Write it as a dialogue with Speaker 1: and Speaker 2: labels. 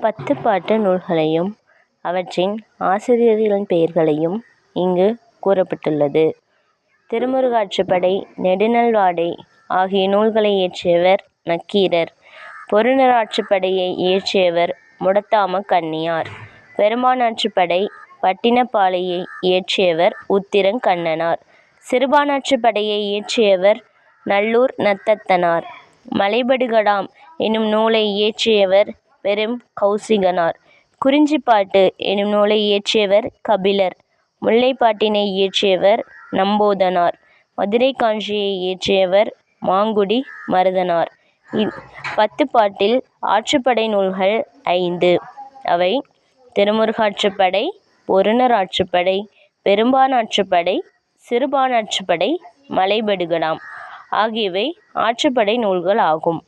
Speaker 1: பத்து பாட்டு நூல்களையும் அவற்றின் ஆசிரியர்களின் பெயர்களையும் இங்கு கூறப்பட்டுள்ளது. திருமுருகாற்றுப்படை நெடுநல்வாடை ஆகிய நூல்களை இயற்றியவர் நக்கீரர். பொருநராற்றுப்படையை இயற்றியவர் முடத்தாம கண்ணியார். பெரும்பாணாற்றுப்படை பட்டினப்பாலையை இயற்றியவர் உத்திரங் கண்ணனார். சிறுபாணாற்றுப்படையை இயற்றியவர் நல்லூர் நத்தத்தனார். மலைபடுகடாம் எனும் நூலை இயற்றியவர் பெரும் கௌசிகனார் குறிஞ்சிப்பாட்டு எனும் நூலை இயற்றியவர் கபிலர். முல்லைப்பாட்டினை இயற்றியவர் நம்போதனார். மதுரை காஞ்சியை இயற்றியவர் மாங்குடி மருதனார். பத்துப்பாட்டில் ஆற்றுப்படை நூல்கள் ஐந்து. அவை திருமுருகாற்றுப்படை ஒருநராற்றுப்படை பெரும்பானாற்றுப்படை சிறுபானாற்றுப்படை மலைபடுகலாம் ஆகியவை ஆற்றுப்படை நூல்கள் ஆகும்